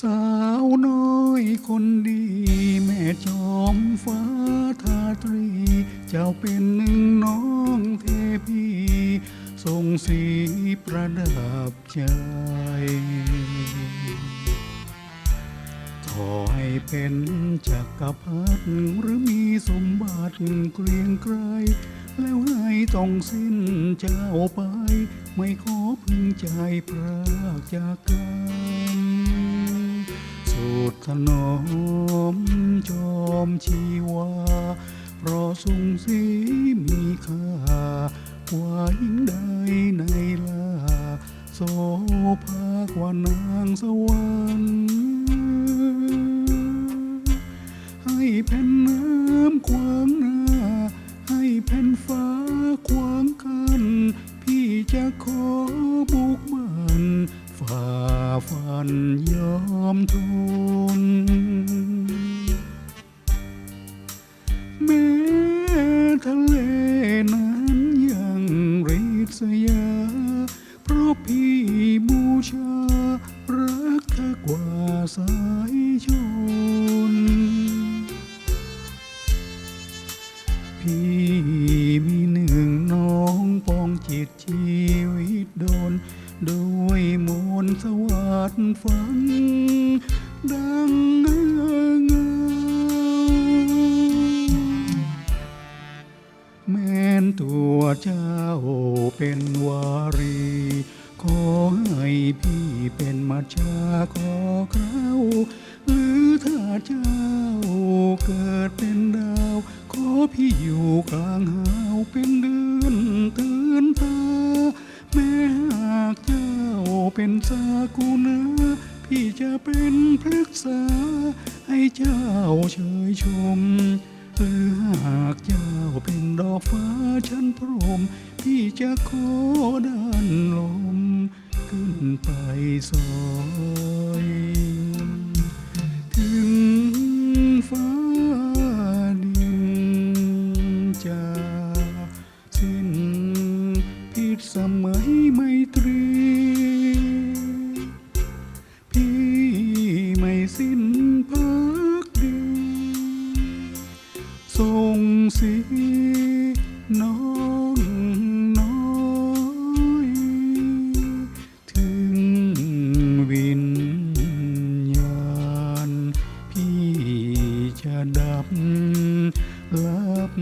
สาวน้อยคนดี แม่จอมฟ้าทาตรี เจ้าเป็นหนึ่งน้องเทพีทรงสีประดับใจขอให้เป็นจักรพรรดิหรือมีสมบัติเกรียงไกรแล้วให้ต้องสิ้นเจ้าไป ไม่ขอพึงใจพรากจากกัน ดถนอมจอมชีวา เพราะสุงสีมีค่ากว่ายิ่งใดในลาโสภากว่านางสวรรค์ให้แผ่นน้ำขวางหน้า ให้แผ่นฟ้าขวางกัน พี่จะขอบุกมัน ฝ่าฟันยอมทนแม้ทะเลนั้นยังริษยา เพราะพี่บูชา รักเธอกว่าสายชน พี่มีหนึ่งน้องปองจิตชีวิตโดนด้วยมน สวัสดฟังดังเงาเงาแม้นตัวเจ้าเป็นวารี ขอให้พี่เป็นมาชาขอเคราวหรือถ้าเจ้าเกิดเป็นดาว ขอพี่อยู่กลางหาวเป็นเดือนเตือนตาแม้หากเจ้า เป็นสากุณาพี่จะเป็นพฤกษา ให้เจ้าเชยชมหรือหากเจ้าเป็นดอกฟ้าชั้นพรม พี่จะขอด้านลม ขึ้นไปซอย ถึงฟ้า สิ้นพักดีส่งสีน้องน้อยถึงวิญญาณพี่จะดับลับ